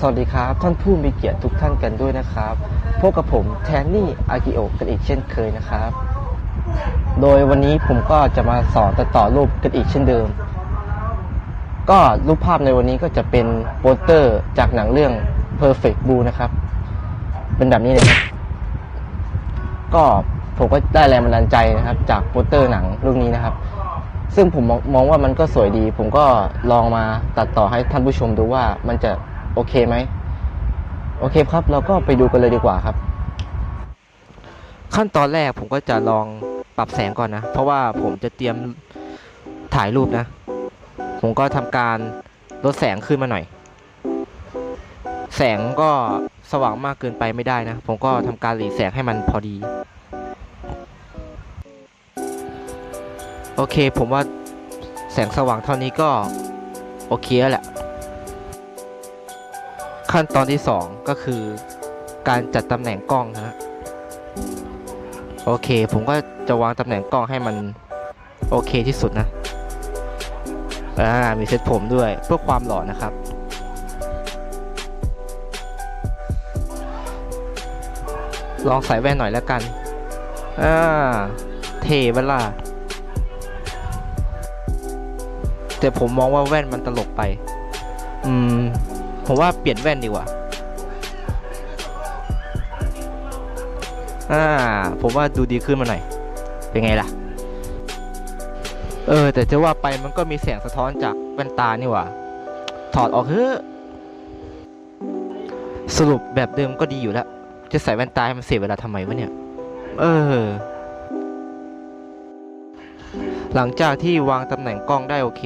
สวัสดีครับ ท่านผู้มีเกียรติทุกท่านกันด้วยนะครับ พบกับผมแทนนี่อากิโอะกันอีกเช่นเคยนะครับ โดยวันนี้ผมก็จะมาสอนตัดต่อรูปกันอีกเช่นเดิม ก็รูปภาพในวันนี้ก็จะเป็นโปสเตอร์จากหนังเรื่อง Perfect Blue นะครับ เป็นแบบนี้เลยครับก็ผมก็ได้แรงบันดาลใจนะครับ จากโปสเตอร์หนังเรื่องนี้นะครับ ซึ่งผมมองว่ามันก็สวยดี ผมก็ลองมาตัดต่อให้ท่านผู้ชมดูว่ามันจะ โอเคไหมโอเคครับ เราก็ไปดูกันเลยดีกว่าครับ ขั้นตอนแรกผมก็จะลองปรับแสงก่อนนะ เพราะว่าผมจะเตรียมถ่ายรูปนะ ผมก็ทำการลดแสงขึ้นมาหน่อย แสงก็สว่างมากเกินไปไม่ได้นะ ผมก็ทำการหลีแสงให้มันพอดี โอเคผมว่าแสงสว่างเท่านี้ก็โอเคแล้วแหละ ขั้นตอนที่ 2 ก็คือการจัดตำแหน่งกล้องนะฮะโอเค ผมก็จะวางตำแหน่งกล้องให้มันโอเคที่สุดนะอ่ามีเซตผมด้วยเพื่อความหล่อนะครับ ลองใส่แว่นหน่อยแล้วกันอ่าเทเวลาแต่ผมมองว่าแว่นมันตลกไป อืม ผมว่าเปลี่ยนแว่นดีกว่า อ่า ผมว่าดูดีขึ้นมาหน่อย เป็นไงล่ะ เออ แต่จะว่าไปมันก็มีแสงสะท้อนจากแว่นตานี่หว่า ถอดออกเถอสรุปแบบเดิมก็ดีอยู่แล้ว จะใส่แว่นตาให้มันเสียเวลาทำไมวะเนี่ย เออ หลังจากที่วางตำแหน่งกล้องได้โอเค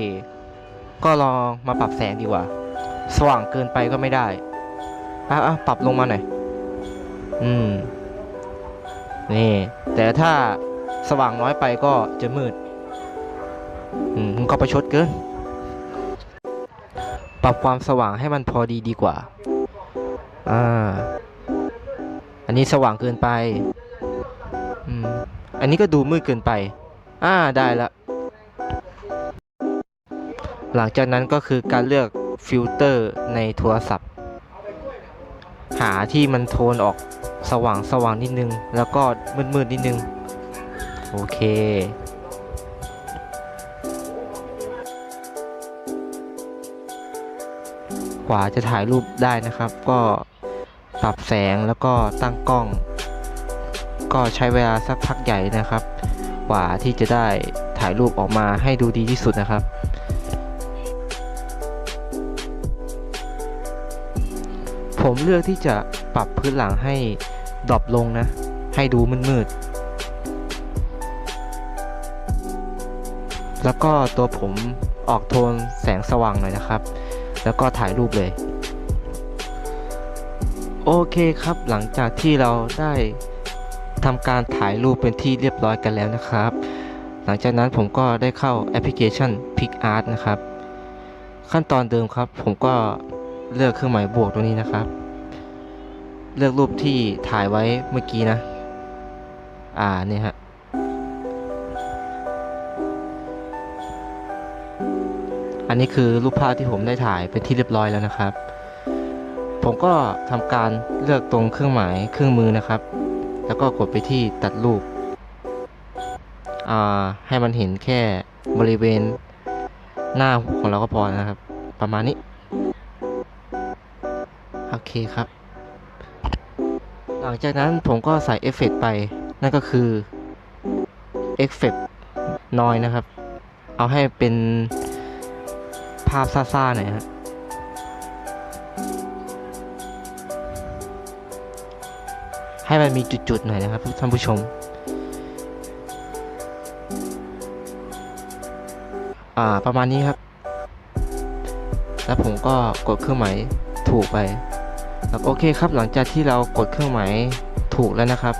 ก็ลองมาปรับแสงดีกว่า สว่างเกินไปก็ไม่ได้อะอะปรับลงมาหน่อย อืม นี่ แต่ถ้าสว่างน้อยไปก็จะมืด อืมมันก็ประชดเกิน ปรับความสว่างให้มันพอดีดีกว่า อ่า อันนี้สว่างเกินไป อืม อันนี้ก็ดูมืดเกินไป อ่า ได้ละ หลังจากนั้นก็คือการเลือก ฟิลเตอร์ในโทรศัพท์ หาที่มันโทนออกสว่างสว่างนิดนึง แล้วก็มืดมืดนิดนึง โอเคกว่าจะถ่ายรูปได้นะครับ ก็ปรับแสงแล้วก็ตั้งกล้อง ก็ใช้เวลาสักพักใหญ่นะครับ กว่าที่จะได้ถ่ายรูปออกมาให้ดูดีที่สุดนะครับ ผมเลือกที่จะปรับพื้นหลังให้ดรอปลงนะ ให้ดูมืดๆ แล้วก็ตัวผมออกโทนแสงสว่างหน่อยนะครับ แล้วก็ถ่ายรูปเลย โอเคครับหลังจากที่เราได้ทำการถ่ายรูปเป็นที่เรียบร้อยกันแล้วนะครับ หลังจากนั้นผมก็ได้เข้าแอปพลิเคชัน PicArt นะครับ ขั้นตอนเดิมครับผมก็ เลือกเครื่องหมายบวกตรงนี้นะครับ เลือกรูปที่ถ่ายไว้เมื่อกี้นะ อ่าเนี่ยฮะอันนี้คือรูปภาพที่ผมได้ถ่ายเป็นที่เรียบร้อยแล้วนะครับ ผมก็ทำการเลือกตรงเครื่องหมายเครื่องมือนะครับ แล้วก็กดไปที่ตัดรูปอ่าให้มันเห็นแค่บริเวณหน้าของเราก็พอนะครับ ประมาณนี้ เคครับ หลังจากนั้นผมก็ใส่เอฟเฟกไป นั่นก็คือเอฟเฟกต์นอยนะครับ เอาให้เป็นภาพซ่าๆหน่อยฮะให้มันมีจุดๆหน่อยนะครับท่านผู้ชม อ่าประมาณนี้ครับ แล้วผมก็กดเครื่องหมายถูกไป แล้วโอเคครับหลังจากที่เรากดเครื่องหมายถูกแล้วนะครับ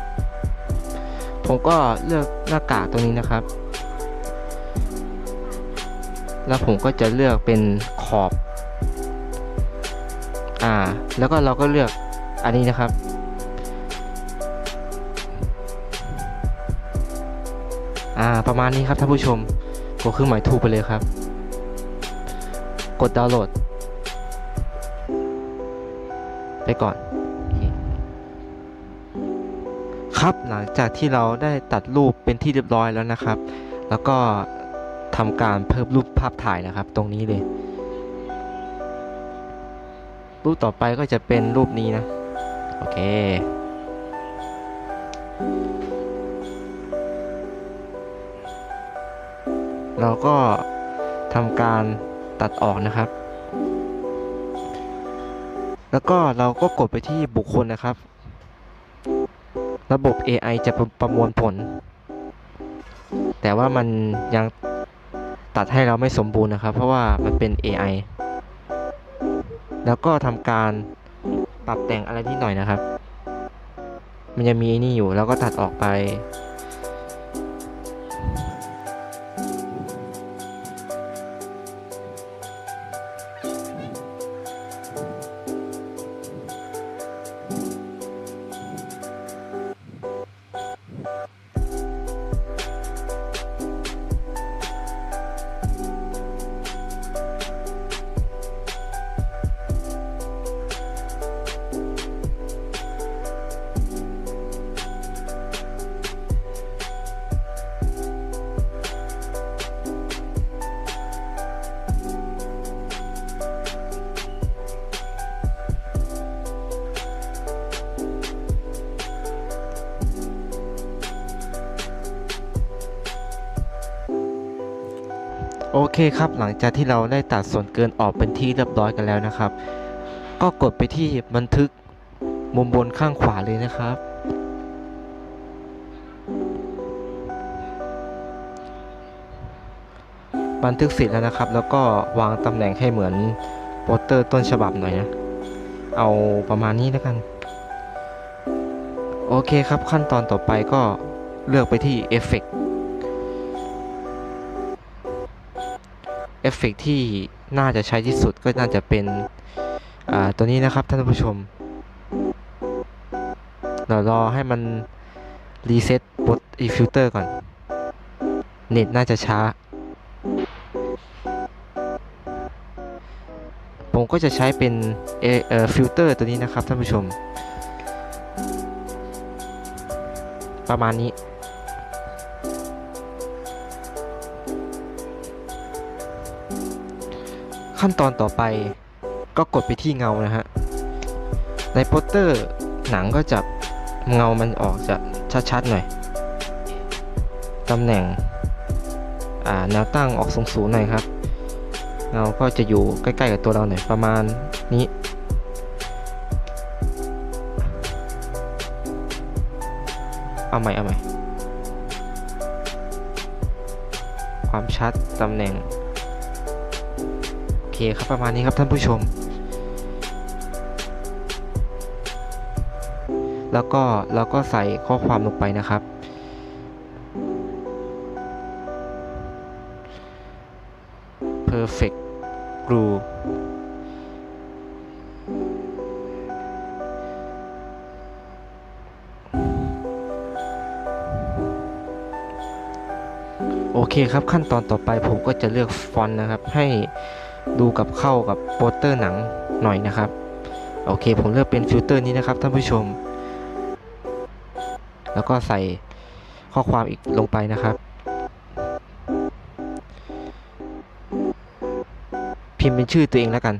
ผมก็เลือกหน้ากากตรงนี้นะครับ แล้วผมก็จะเลือกเป็นขอบอ่าแล้วก็เราก็เลือกอันนี้นะครับ อ่าประมาณนี้ครับท่านผู้ชมกดเครื่องหมายถูกไปเลยครับ กดดาวน์โหลด ไปก่อน ครับหลังจากที่เราได้ตัดรูปเป็นที่เรียบร้อยแล้วนะครับ แล้วก็ทำการเพิ่มรูปภาพถ่ายนะครับ ตรงนี้เลย รูปต่อไปก็จะเป็นรูปนี้นะ โอเคเราก็ทำการตัดออกนะครับ แล้วก็เราก็กดไปที่บุคคลนะครับ ระบบ AI จะประประมวลผล แต่ว่ามันยังตัดให้เราไม่สมบูรณ์นะครับ เพราะว่ามันเป็น AI แล้วก็ทำการปรับแต่งอะไรนิดหน่อยนะครับ มันจะมีนี่อยู่แล้วก็ตัดออกไป โอเคครับ หลังจากที่เราได้ตัดส่วนเกินออกเป็นที่เรียบร้อยกันแล้วนะครับ ก็กดไปที่บันทึกมุมบนข้างขวาเลยนะครับ บันทึกเสร็จแล้วนะครับ แล้วก็วางตำแหน่งให้เหมือนโปสเตอร์ต้นฉบับหน่อยนะ เอาประมาณนี้แล้วกัน โอเคครับขั้นตอนต่อไปก็เลือกไปที่เอฟเฟก เอฟเฟกต์ที่น่าจะใช้ที่สุดก็น่าจะเป็นอ่าตัวนี้นะครับท่านผู้ชมเรารอให้มันรีเซ็ตบทอีฟิลเตอร์ก่อน เน็ตน่าจะช้า ผมก็จะใช้เป็นเอ่อฟิลเตอร์ตัวนี้นะครับท่านผู้ชม ประมาณนี้ ขั้นตอนต่อไปก็กดไปที่เงานะฮะ ในโปสเตอร์หนังก็จะเงามันออกจะชัดๆหน่อย ตำแหน่งอ่าแนวตั้งออกสูงๆหน่อยครับ เงาก็จะอยู่ใกล้ๆกับตัวเราหน่อยประมาณนี้ เอาใหม่เอาใหม่ ความชัดตำแหน่ง คครับประมาณนี้ครับท่านผู้ชม แล้วก็เราก็ใส่ข้อความลงไปนะครับ perfect glue โอเคครับขั้นตอนต่อไปผมก็จะเลือกฟอนต์นะครับให้ ดูกับเข้ากับโปสเตอร์หนังหน่อยนะครับ โอเคผมเลือกเป็นฟิลเตอร์นี้นะครับท่านผู้ชม แล้วก็ใส่ข้อความอีกลงไปนะครับ พิมพ์เป็นชื่อตัวเองแล้วกัน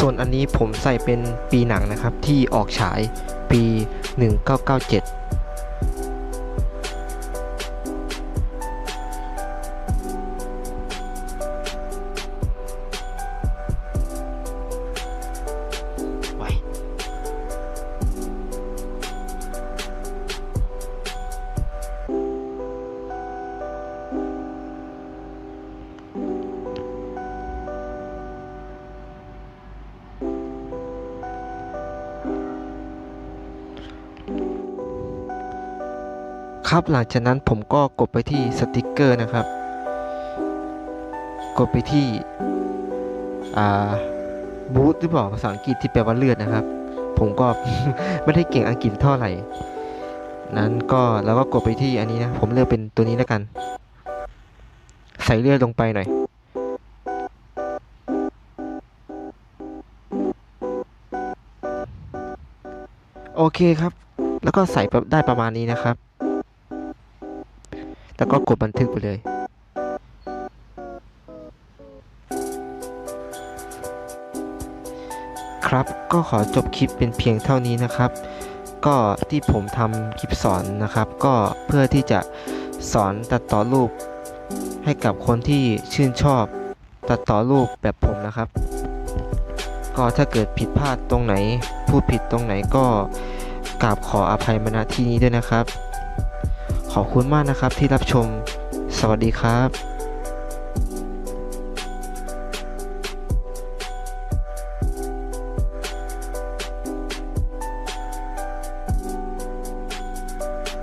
ส่วนอันนี้ผมใส่เป็นปีหนังนะครับที่ออกฉายปี 1997 ครับหลังจากนั้นผมก็กดไปที่สติกเกอร์นะครับ กดไปที่อ่าบูธหรือเปล่าภาษาอังกฤษที่แปลว่าเลือดนะครับ ผมก็ไม่ได้เก่งอังกฤษเท่าไหร่ นั้นก็แล้วก็กดไปที่อันนี้นะ ผมเลือกเป็นตัวนี้แล้วกัน ใส่เลือดลงไปหน่อยโอเคครับ แล้วก็ใส่ได้ประมาณนี้นะครับ แล้วก็กดบันทึกไปเลย ครับก็ขอจบคลิปเป็นเพียงเท่านี้นะครับ ก็ที่ผมทำคลิปสอนนะครับ ก็เพื่อที่จะสอนตัดต่อรูป ให้กับคนที่ชื่นชอบ ตัดต่อรูปแบบผมนะครับ ก็ถ้าเกิดผิดพลาดตรงไหน พูดผิดตรงไหนก็กราบขออภัยมาณที่นี้ด้วยนะครับ ขอบคุณมากนะครับที่รับชม สวัสดีครับ